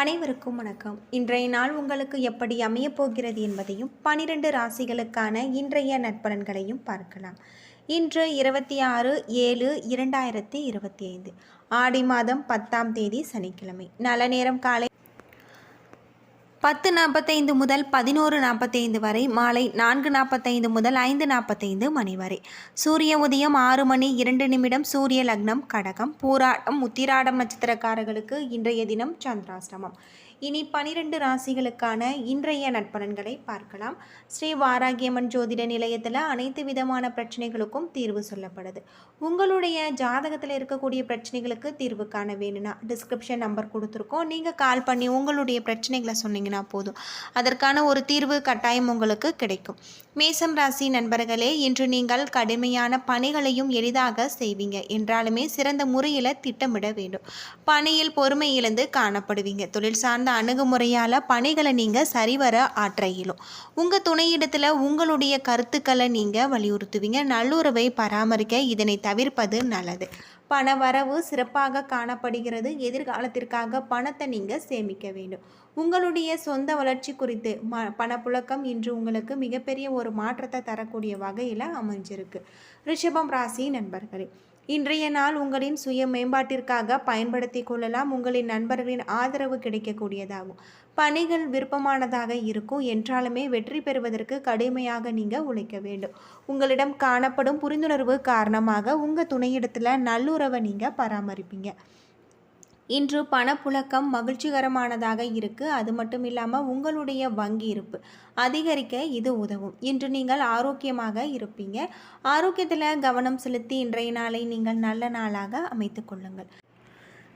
அனைவருக்கும் வணக்கம். இன்றைய நாள் உங்களுக்கு எப்படி அமையப் போகிறது என்பதையும் பனிரெண்டு ராசிகளுக்கான இன்றைய நற்பலன்களையும் பார்க்கலாம். இன்று இருபத்தி ஆறு ஏழு இரண்டாயிரத்தி இருபத்தி ஐந்து. ஆடி மாதம் பத்தாம் தேதி சனிக்கிழமை. நல்ல நேரம் காலை பத்து நாற்பத்தைந்து முதல் பதினோரு நாற்பத்தைந்து வரை மாலை நான்கு நாற்பத்தைந்து முதல் ஐந்து நாற்பத்தைந்து மணி வரை. சூரிய உதயம் ஆறு மணி இரண்டு நிமிடம் சூரிய லக்னம் கடகம் பூராட்டம் உத்திராடம் நட்சத்திரக்காரர்களுக்கு இன்றைய தினம் சந்திராஷ்டமம். இனி பனிரெண்டு ராசிகளுக்கான இன்றைய நட்பலன்களை பார்க்கலாம். ஸ்ரீ வாராகியம்மன் ஜோதிட நிலையத்தில் அனைத்து விதமான பிரச்சனைகளுக்கும் தீர்வு சொல்லப்படுது. உங்களுடைய ஜாதகத்தில் இருக்கக்கூடிய பிரச்சனைகளுக்கு தீர்வு காண வேணும்னா டிஸ்கிரிப்ஷன் நம்பர் கொடுத்துருக்கோம். நீங்கள் கால் பண்ணி உங்களுடைய பிரச்சனைகளை சொன்னீங்கன்னா போதும். அதற்கான ஒரு தீர்வு கட்டாயம் உங்களுக்கு கிடைக்கும். மேசம் ராசி நண்பர்களே இன்று நீங்கள் கடுமையான பணிகளையும் எளிதாக செய்வீங்க. என்றாலுமே சிறந்த முறையில் திட்டமிட வேண்டும். பணியில் பொறுமை இழந்து காணப்படுவீங்க. தொழில் சார்ந்த அணுகுமுறையால் பணிகளை நீங்கள் சரிவர ஆற்ற இயலும் உங்கள் துணையிடத்தில் உங்களுடைய கருத்துக்களை நீங்கள் வலியுறுத்துவீங்க. நல்லுறவை பராமரிக்க இதனை தவிர்ப்பது நல்லது. பண வரவு சிறப்பாக காணப்படுகிறது. எதிர்காலத்திற்காக பணத்தை நீங்கள் சேமிக்க வேண்டும். உங்களுடைய சொந்த வளர்ச்சி குறித்து ம பணப்புழக்கம் இன்று உங்களுக்கு மிகப்பெரிய ஒரு மாற்றத்தை தரக்கூடிய வகையில் அமைஞ்சிருக்கு. ரிஷபம் ராசி நண்பர்களே இன்றைய நாள் உங்களின் சுய மேம்பாட்டிற்காக பயன்படுத்தி கொள்ளலாம். உங்களின் நண்பர்களின் ஆதரவு கிடைக்கக்கூடியதாகும். பணிகள் விருப்பமானதாக இருக்கும். என்றாலுமே வெற்றி பெறுவதற்கு கடுமையாக நீங்கள் உழைக்க வேண்டும். உங்களிடம் காணப்படும் புரிந்துணர்வு காரணமாக உங்கள் துணையிடத்தில் நல்லுறவை நீங்கள் பராமரிப்பீங்க. இன்று பணப்புழக்கம் மகிழ்ச்சிகரமானதாக இருக்கு. அது மட்டும் இல்லாமல் உங்களுடைய வங்கி இருப்பு அதிகரிக்க இது உதவும். இன்று நீங்கள் ஆரோக்கியமாக இருப்பீங்க. ஆரோக்கியத்தில் கவனம் செலுத்தி இன்றைய நாளை நீங்கள் நல்ல நாளாக அமைத்து கொள்ளுங்கள்.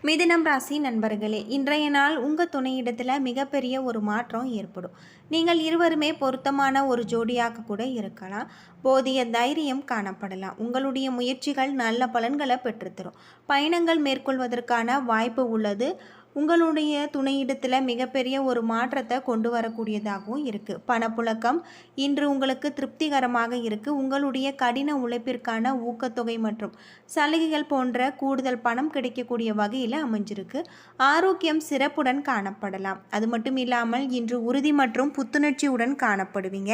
மிதுனம் ராசி நண்பர்களே இன்றைய நாள் உங்கள் துணையிடத்தில் மிகப்பெரிய ஒரு மாற்றம் ஏற்படும். நீங்கள் இருவருமே பொருத்தமான ஒரு ஜோடியாக கூட இருக்கலாம். போதிய தைரியம் காணப்படலாம். உங்களுடைய முயற்சிகள் நல்ல பலன்களை பெற்றுத்தரும். பயணங்கள் மேற்கொள்வதற்கான வாய்ப்பு உள்ளது. உங்களுடைய துணையிடத்தில் மிகப்பெரிய ஒரு மாற்றத்தை கொண்டு வரக்கூடியதாகவும் இருக்குது பணப்புழக்கம் இன்று உங்களுக்கு திருப்திகரமாக இருக்குது உங்களுடைய கடின உழைப்பிற்கான ஊக்கத்தொகை மற்றும் சலுகைகள் போன்ற கூடுதல் பணம் கிடைக்கக்கூடிய வகையில் அமைஞ்சிருக்கு. ஆரோக்கியம் சிறப்புடன் காணப்படலாம். அது மட்டும் இல்லாமல் இன்று உறுதி மற்றும் புத்துணர்ச்சியுடன் காணப்படுவீங்க.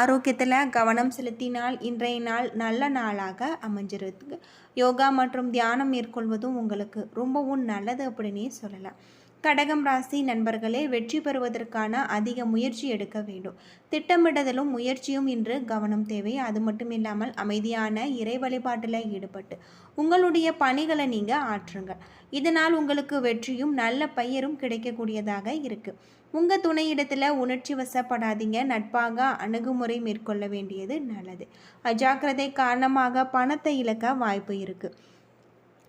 ஆரோக்கியத்தில் கவனம் செலுத்தினால் இன்றைய நாள் நல்ல நாளாக அமைஞ்சிருக்கு. யோகா மற்றும் தியானம் மேற்கொள்வதும் உங்களுக்கு ரொம்பவும் நல்லது அப்படின்னே சொல்லலாம். கடகம் ராசி நண்பர்களே வெற்றி பெறுவதற்கான அதிக முயற்சி எடுக்க வேண்டும். திட்டமிடுதலும் முயற்சியும் இன்று கவனம் தேவை. அது மட்டும் இல்லாமல் அமைதியான இறை வழிபாட்டில் ஈடுபட்டு உங்களுடைய பணிகளை நீங்கள் ஆற்றுங்கள். இதனால் உங்களுக்கு வெற்றியும் நல்ல பெயரும் கிடைக்கக்கூடியதாக இருக்குது உங்கள் துணையிடத்தில் உணர்ச்சி வசப்படாதீங்க. நட்பாக அணுகுமுறை மேற்கொள்ள வேண்டியது நல்லது. அஜாக்கிரதை காரணமாக பணத்தை இழக்க வாய்ப்பு இருக்குது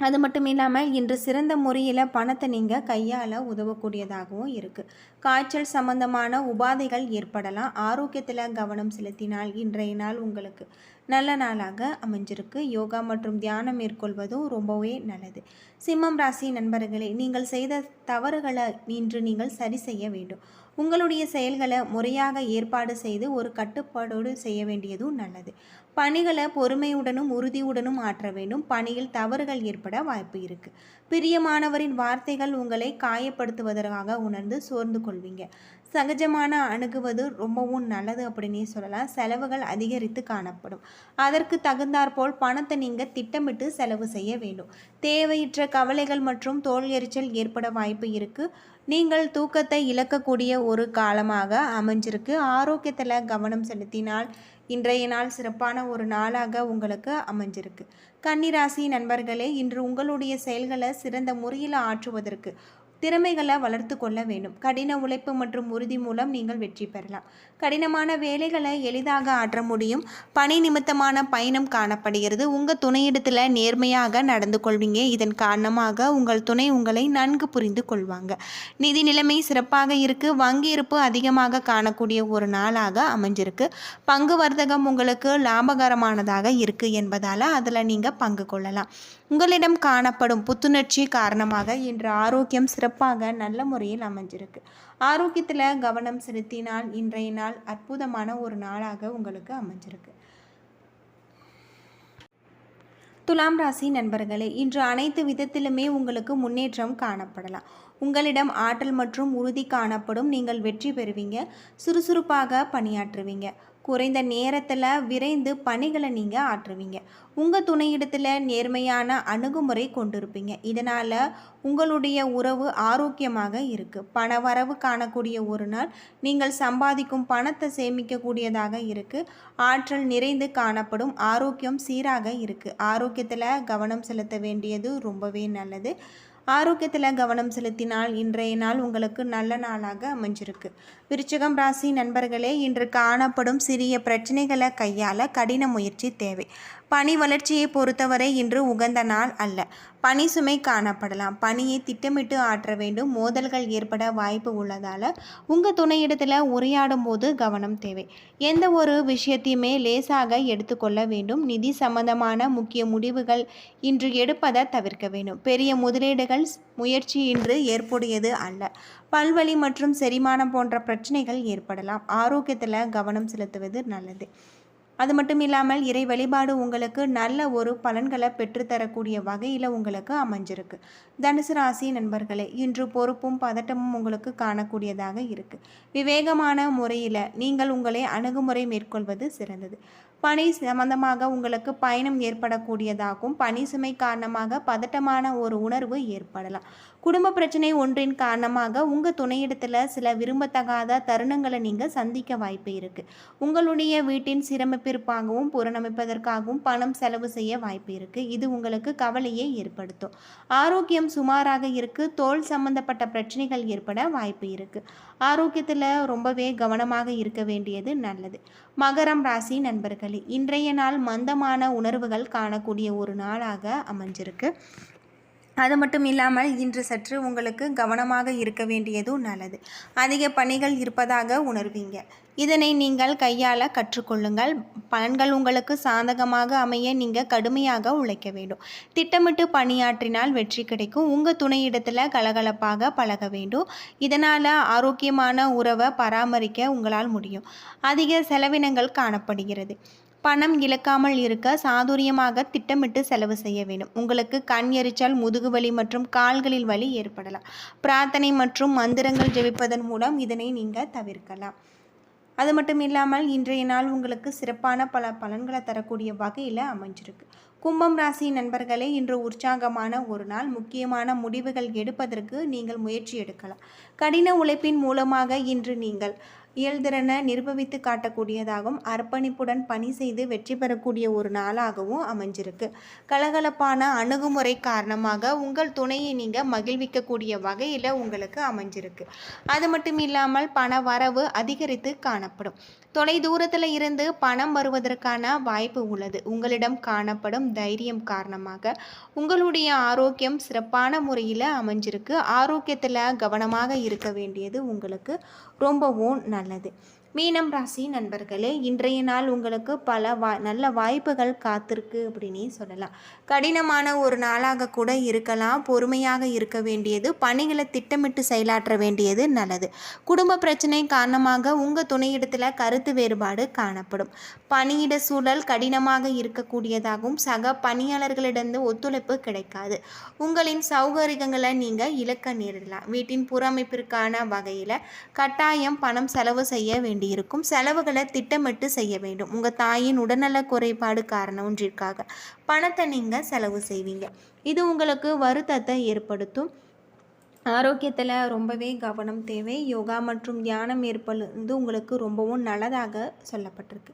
அது மட்டும் இல்லாமல் இன்று சிறந்த முறையில் பணத்தை நீங்கள் கையாள உதவக்கூடியதாகவும் இருக்குது காய்ச்சல் சம்பந்தமான உபாதைகள் ஏற்படலாம். ஆரோக்கியத்தில் கவனம் செலுத்தினால் இன்றைய நாள் உங்களுக்கு நல்ல நாளாக அமைஞ்சிருக்கு. யோகா மற்றும் தியானம் மேற்கொள்வதும் ரொம்பவே நல்லது. சிம்மம் ராசி நண்பர்களே நீங்கள் செய்த தவறுகளை இன்று நீங்கள் சரி செய்ய வேண்டும். உங்களுடைய செயல்களை முறையாக ஏற்பாடு செய்து ஒரு கட்டுப்பாடோடு செய்ய வேண்டியதும் நல்லது. பணிகளை பொறுமையுடனும் உறுதியுடனும் ஆற்ற வேண்டும். பணியில் தவறுகள் ஏற்பட வாய்ப்பு இருக்குது பிரியமானவரின் வார்த்தைகள் உங்களை காயப்படுத்துவதற்காக உணர்ந்து சோர்ந்து கொள்வீங்க. சகஜமான அணுகுவது ரொம்பவும் நல்லது அப்படின்னே சொல்லலாம். செலவுகள் அதிகரித்து காணப்படும். அதற்கு தகுந்தாற்போல் பணத்தை நீங்கள் திட்டமிட்டு செலவு செய்ய வேண்டும். தேவையற்ற கவலைகள் மற்றும் தோல் எரிச்சல் ஏற்பட வாய்ப்பு இருக்குது நீங்கள் தூக்கத்தை இழக்கக்கூடிய ஒரு காலமாக அமைஞ்சிருக்கு. ஆரோக்கியத்தில் கவனம் செலுத்தினால் இன்றைய நாள் சிறப்பான ஒரு நாளாக உங்களுக்கு அமைஞ்சிருக்கு. கன்னிராசி நண்பர்களே இன்று உங்களுடைய செயல்களை சிறந்த முறையில் ஆற்றுவதற்கு திறமைகளை வளர்த்து கொள்ள வேண்டும். கடின உழைப்பு மற்றும் உறுதி மூலம் நீங்கள் வெற்றி பெறலாம். கடினமான வேலைகளை எளிதாக ஆற்ற முடியும். பணி நிமித்தமான பயணம் காணப்படுகிறது. உங்கள் துணையிடத்தில் நேர்மையாக நடந்து கொள்வீங்க. இதன் காரணமாக உங்கள் துணை உங்களை நன்கு புரிந்து கொள்வாங்க. நிதி நிலைமை சிறப்பாக இருக்குது வங்கி இருப்பு அதிகமாக காணக்கூடிய ஒரு நாளாக அமைஞ்சிருக்கு. பங்கு வர்த்தகம் உங்களுக்கு லாபகரமானதாக இருக்குது என்பதால் அதில் நீங்கள் பங்கு கொள்ளலாம். உங்களிடம் காணப்படும் புத்துணர்ச்சி காரணமாக இன்று ஆரோக்கியம் சிறப்பாக நல்ல முறையில் அமைஞ்சிருக்கு. ஆரோக்கியத்தில் கவனம் செலுத்தினால் இன்றைய நாள் அற்புதமான ஒரு நாளாக உங்களுக்கு அமைஞ்சிருக்கு. துலாம் ராசி நண்பர்களே இன்று அனைத்து விதத்திலுமே உங்களுக்கு முன்னேற்றம் காணப்படலாம். உங்களிடம் ஆற்றல் மற்றும் உறுதி காணப்படும் நீங்கள் வெற்றி பெறுவீங்க. சுறுசுறுப்பாக பணியாற்றுவீங்க. குறைந்த நேரத்தில் விரைந்து பணிகளை நீங்கள் ஆற்றுவீங்க. உங்கள் துணையிடத்தில் நேர்மையான அணுகுமுறை கொண்டிருப்பீங்க. இதனால் உங்களுடைய உறவு ஆரோக்கியமாக இருக்குது பண வரவு காணக்கூடிய ஒரு நாள் நீங்கள் சம்பாதிக்கும் பணத்தை சேமிக்கக்கூடியதாக இருக்குது ஆற்றல் நிறைந்து காணப்படும் ஆரோக்கியம் சீராக இருக்குது ஆரோக்கியத்தில் கவனம் செலுத்த வேண்டியது ரொம்பவே நல்லது. ஆரோக்கியத்தில் கவனம் செலுத்தினால் இன்றைய நாள் உங்களுக்கு நல்ல நாளாக அமைஞ்சிருக்கு. விருச்சகம் ராசி நண்பர்களே இன்று காணப்படும் சிறிய பிரச்சனைகளை கையாள கடின முயற்சி தேவை. பனி வளர்ச்சியை பொறுத்தவரை இன்று உகந்த நாள் அல்ல. பனி சுமை காணப்படலாம். பணியை திட்டமிட்டு ஆற்ற வேண்டும். மோதல்கள் ஏற்பட வாய்ப்பு உள்ளதால் உங்கள் துணையிடத்தில் உரையாடும் போது கவனம் தேவை. எந்த ஒரு விஷயத்தையுமே லேசாக எடுத்துக்கொள்ள வேண்டும். நிதி சம்பந்தமான முக்கிய முடிவுகள் இன்று எடுப்பதை தவிர்க்க வேண்டும். பெரிய முதலீடுகள் முயற்சி இன்று ஏற்புடையது அல்ல. பல்வலி மற்றும் செரிமானம் போன்ற பிரச்சனைகள் ஏற்படலாம். ஆரோக்கியத்தில் கவனம் செலுத்துவது நல்லது. அது மட்டும் இல்லாமல் இறை வழிபாடு உங்களுக்கு நல்ல ஒரு பலன்களை பெற்றுத்தரக்கூடிய வகையில் உங்களுக்கு அமைஞ்சிருக்கு. தனுசு ராசி நண்பர்களே இன்று பொறுப்பும் பதட்டமும் உங்களுக்கு காணக்கூடியதாக இருக்குது விவேகமான முறையில் நீங்கள் உங்களை அணுகுமுறை மேற்கொள்வது சிறந்தது. பணி சம்பந்தமாக உங்களுக்கு பயணம் ஏற்படக்கூடியதாகவும் பணி சுமை காரணமாக பதட்டமான ஒரு உணர்வு ஏற்படலாம். குடும்ப பிரச்சனை ஒன்றின் காரணமாக உங்கள் துணையிடத்தில் சில விரும்பத்தகாத தருணங்களை நீங்கள் சந்திக்க வாய்ப்பு இருக்குது உங்களுடைய வீட்டின் சிரமப்பிற்பாகவும் புறணமைப்பதற்காகவும் பணம் செலவு செய்ய வாய்ப்பு இருக்குது இது உங்களுக்கு கவலையை ஏற்படுத்தும். ஆரோக்கியம் சுமாராக இருக்குது தோல் சம்பந்தப்பட்ட பிரச்சனைகள் ஏற்பட வாய்ப்பு இருக்குது ஆரோக்கியத்தில் ரொம்பவே கவனமாக இருக்க வேண்டியது நல்லது. மகரம் ராசி நண்பர்கள் இன்றைய நாள் மந்தமான உணர்வுகள் காணக்கூடிய ஒரு நாளாக அமைஞ்சிருக்கு. அது மட்டும் இல்லாமல் இன்று சற்று உங்களுக்கு கவனமாக இருக்க வேண்டியதும் நல்லது. அதிக பணிகள் இருப்பதாக உணர்வீங்க. இதனை நீங்கள் கையாள கற்றுக்கொள்ளுங்கள். பலன்கள் உங்களுக்கு சாதகமாக அமைய நீங்கள் கடுமையாக உழைக்க வேண்டும். திட்டமிட்டு பணியாற்றினால் வெற்றி கிடைக்கும். உங்கள் துணையிடத்தில் கலகலப்பாக பழக வேண்டும். இதனால் ஆரோக்கியமான உறவை பராமரிக்க உங்களால் முடியும். அதிக செலவினங்கள் காணப்படுகிறது. பணம் இழக்காமல் இருக்க சாதுரியமாக திட்டமிட்டு செலவு செய்ய வேண்டும். உங்களுக்கு கண் எரிச்சல் முதுகுவலி மற்றும் கால்களில் வலி ஏற்படலாம். பிரார்த்தனை மற்றும் மந்திரங்கள் ஜெபிப்பதன் மூலம் இதனை நீங்கள் தவிர்க்கலாம். அது மட்டும் இல்லாமல் இன்றைய நாள் உங்களுக்கு சிறப்பான பல பலன்களை தரக்கூடிய வகையில் அமைஞ்சிருக்கு. கும்பம் ராசி நண்பர்களே இன்று உற்சாகமான ஒரு நாள். முக்கியமான முடிவுகள் எடுப்பதற்கு நீங்கள் முயற்சி எடுக்கலாம். கடின உழைப்பின் மூலமாக இன்று நீங்கள் இயல்திறனை நிர்பவித்து காட்டக்கூடியதாகவும் அர்ப்பணிப்புடன் பணி செய்து வெற்றி பெறக்கூடிய ஒரு நாளாகவும் அமைஞ்சிருக்கு. கலகலப்பான அணுகுமுறை காரணமாக உங்கள் துணையை நீங்கள் மகிழ்விக்கக்கூடிய வகையில் உங்களுக்கு அமைஞ்சிருக்கு. அது மட்டும் இல்லாமல் பண வரவு அதிகரித்து காணப்படும். தொலை தூரத்தில் இருந்து பணம் வருவதற்கான வாய்ப்பு உள்ளது. உங்களிடம் காணப்படும் தைரியம் காரணமாக உங்களுடைய ஆரோக்கியம் சிறப்பான முறையில் அமைஞ்சிருக்கு. ஆரோக்கியத்தில் கவனமாக இருக்க வேண்டியது உங்களுக்கு ரொம்பவும் நல்லது. like that மீனம் ராசி நண்பர்களே இன்றைய நாள் உங்களுக்கு பல வா நல்ல வாய்ப்புகள் காத்திருக்கு அப்படின்னே சொல்லலாம். கடினமான ஒரு நாளாக கூட இருக்கலாம். பொறுமையாக இருக்க வேண்டியது பணிகளை திட்டமிட்டு செயலாற்ற வேண்டியது நல்லது. குடும்ப பிரச்சனை காரணமாக உங்கள் துணையிடத்தில் கருத்து வேறுபாடு காணப்படும். பணியிட சூழல் கடினமாக இருக்கக்கூடியதாகவும் சக பணியாளர்களிடந்து ஒத்துழைப்பு கிடைக்காது. உங்களின் சௌகரியங்களை நீங்கள் இழக்க நேரிடலாம். வீட்டின் புறமைப்பிற்கான வகையில் கட்டாயம் பணம் செலவு செய்ய வேண்டும். வேண்டியிருக்கும். செலவுகளை திட்டமிட்டு செய்ய வேண்டும். உங்கள் தாயின் உடல்நல குறைபாடு காரணம் ஒன்றிற்காக பணத்தை நீங்கள் செலவு செய்வீங்க. இது உங்களுக்கு வருத்தத்தை ஏற்படுத்தும். ஆரோக்கியத்தில் ரொம்பவே கவனம் தேவை. யோகா மற்றும் தியானம் ஏற்படுவது உங்களுக்கு ரொம்பவும் நல்லதாக சொல்லப்பட்டிருக்கு.